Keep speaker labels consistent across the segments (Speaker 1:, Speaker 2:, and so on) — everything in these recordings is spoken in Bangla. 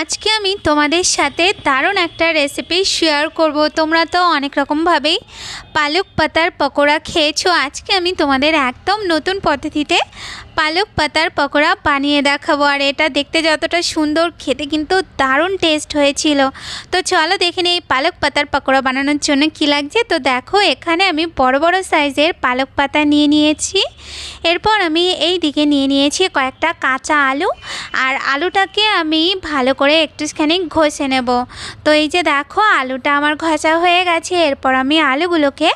Speaker 1: আজকে আমি তোমাদের সাথে দারুণ একটা রেসিপি শেয়ার করব। তোমরা তো অনেক রকমভাবেই পালক পাতার পকোড়া খেয়েছো। আজকে আমি তোমাদের একদম নতুন পদ্ধতিতে পালক পাতার পকোড়া বানিয়ে দেখাবো। আর এটা দেখতে যতটা সুন্দর, খেতে কিন্তু দারুণ টেস্ট হয়েছিল। তো চলো দেখে নিই পালক পাতার পকোড়া বানানোর জন্য কি লাগছে। তো দেখো, এখানে আমি বড় বড় সাইজের পালক পাতা নিয়ে নিয়েছি। এরপর আমি এই দিকে নিয়ে নিয়েছি কয়েকটা কাঁচা আলু। আর আলুটাকে আমি ভালো করে একটুখানি ঘষে নেব। তো এই যে দেখো, আলুটা আমার ঘষা হয়ে গেছে। এরপর আমি আলুগুলোকে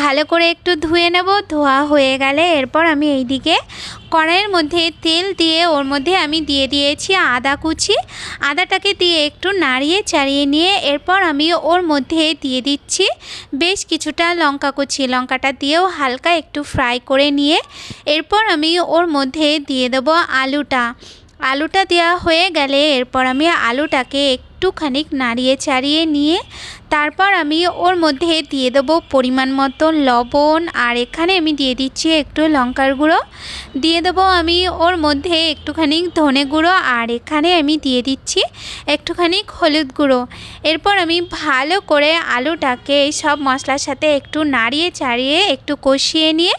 Speaker 1: ভালো করে একটু ধুয়ে নেব। ধোয়া হয়ে গেলে এরপর আমি এই দিকে কড়াইয়ের মধ্যে তেল দিয়ে ওর মধ্যে আমি দিয়ে দিয়েছি আদা কুচি। আদাটাকে দিয়ে একটু নাড়িয়ে চাড়িয়ে নিয়ে এরপর আমি ওর মধ্যে দিয়ে দিচ্ছি বেশ কিছুটা লঙ্কা কুচি। লঙ্কাটা দিয়েও হালকা একটু ফ্রাই করে নিয়ে এরপর আমি ওর মধ্যে দিয়ে দেবো আলুটা। আলুটা দেওয়া হয়ে গেলে এরপর আমি আলুটাকে একটুখানি নাড়িয়ে চাড়িয়ে নিয়ে তারপর আমি ওর মধ্যে দিয়ে দেবো পরিমাণ মতো লবণ আর এখানে আমি দিয়ে দিচ্ছি একটু লঙ্কার গুঁড়ো। দিয়ে দেবো আমি ওর মধ্যে একটুখানি ধনে গুঁড়ো আর এখানে আমি দিয়ে দিচ্ছি একটুখানি হলুদ গুঁড়ো। এরপর আমি ভালো করে আলুটাকে সব মশলার সাথে একটু নাড়িয়ে চাড়িয়ে একটু কষিয়ে নিয়ে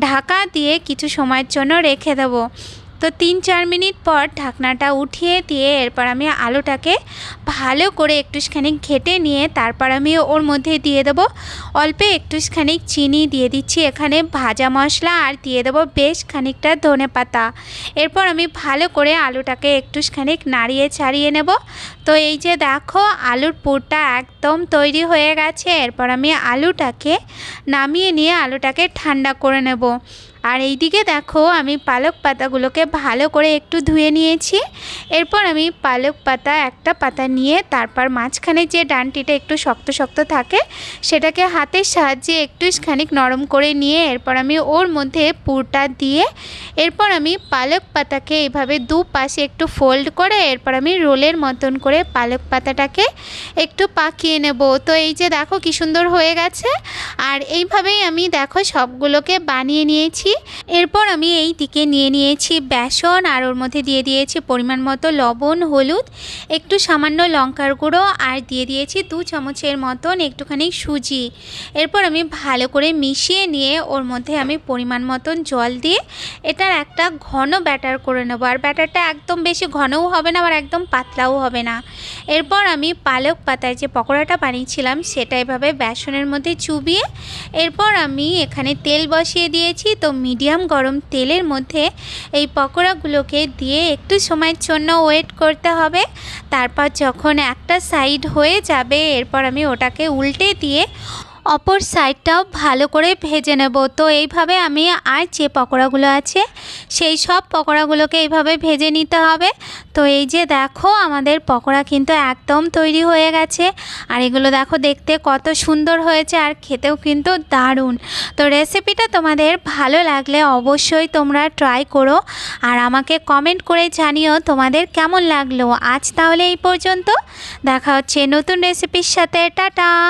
Speaker 1: ঢাকা দিয়ে কিছু সময়ের জন্য রেখে দেবো। তো তিন, চার মিনিট পর ঢাকনাটা উঠিয়ে দিয়ে এরপর আমি আলুটাকে ভালো করে একটুখানি ঘেটে নিয়ে তারপর আমি ওর মধ্যে দিয়ে দেবো। অল্প একটুখানি চিনি দিয়ে দিচ্ছি, এখানে ভাজা মশলা আর দিয়ে দেবো বেশ খানিকটা ধনে পাতা। এরপর আমি ভালো করে আলুটাকে একটুখানি নাড়িয়ে ছাড়িয়ে নেব। তো এই যে দেখো, আলুর পুরটা একদম তৈরি হয়ে গেছে। এরপর আমি আলুটাকে নামিয়ে নিয়ে আলুটাকে ঠান্ডা করে নেব। আর এইদিকে দেখো, আমি পালক পাতাগুলোকে ভালো করে একটু ধুয়ে নিয়েছি। এরপর আমি পালক পাতা একটা পাতা নিয়ে তারপর মাঝখানে যে ডানটিটা একটু শক্ত শক্ত থাকে, সেটাকে হাতের সাহায্যে একটু খানিক নরম করে নিয়ে এরপর আমি ওর মধ্যে পুরটা দিয়ে, এরপর আমি পালক পাতাকে এভাবে দু পাশে একটু ফোল্ড করে এরপর আমি রোলের মতন করে পালক পাতাটাকে একটু পাকিয়ে নেব। তো এই যে দেখো কি সুন্দর হয়ে গেছে। আর এইভাবেই আমি দেখো সবগুলোকে বানিয়ে নিয়েছি। এরপর আমি এই দিকে নিয়ে নিয়েছি বেসন আর ওর মধ্যে দিয়ে দিয়েছি পরিমাণ মতো লবণ, হলুদ, একটু সামান্য লঙ্কার গুঁড়ো আর দিয়ে দিয়েছি দু চামচের মতন একটুখানি সুজি। এরপর আমি ভালো করে মিশিয়ে নিয়ে ওর মধ্যে আমি পরিমাণ মতন জল দিয়ে এটার একটা ঘন ব্যাটার করে নেব। আর ব্যাটারটা একদম বেশি ঘনও হবে না আবার একদম পাতলাও হবে না। এরপর আমি পালক পাতায় যে পকোড়াটা বানিয়েছিলাম সেটা এভাবে বেসনের মধ্যে চুবিয়ে এরপর আমি এখানে তেল বসিয়ে দিয়েছি। তো মিডিয়াম গরম তেলের মধ্যে এই পকোড়াগুলোকে দিয়ে একটু সময়ের জন্য ওয়েট করতে হবে। তারপর যখন একটা সাইড হয়ে যাবে, এরপর আমি ওটাকে উল্টে দিয়ে অপর সাইডটাও ভালো করে ভেজে নেব। তো এইভাবে আমি আর যে পকোড়াগুলো আছে, সেই সব পকোড়াগুলোকে এইভাবে ভেজে নিতে হবে। তো এই যে দেখো, আমাদের পকোড়া কিন্তু একদম তৈরি হয়ে গেছে। আর এগুলো দেখো দেখতে কত সুন্দর হয়েছে আর খেতেও কিন্তু দারুণ। তো রেসিপিটা তোমাদের ভালো লাগলে অবশ্যই তোমরা ট্রাই করো। আর আমাকে কমেন্ট করে জানিও তোমাদের কেমন লাগল। আজ তাহলে এই পর্যন্ত। দেখা হচ্ছে নতুন রেসিপির সাথে। টাটা!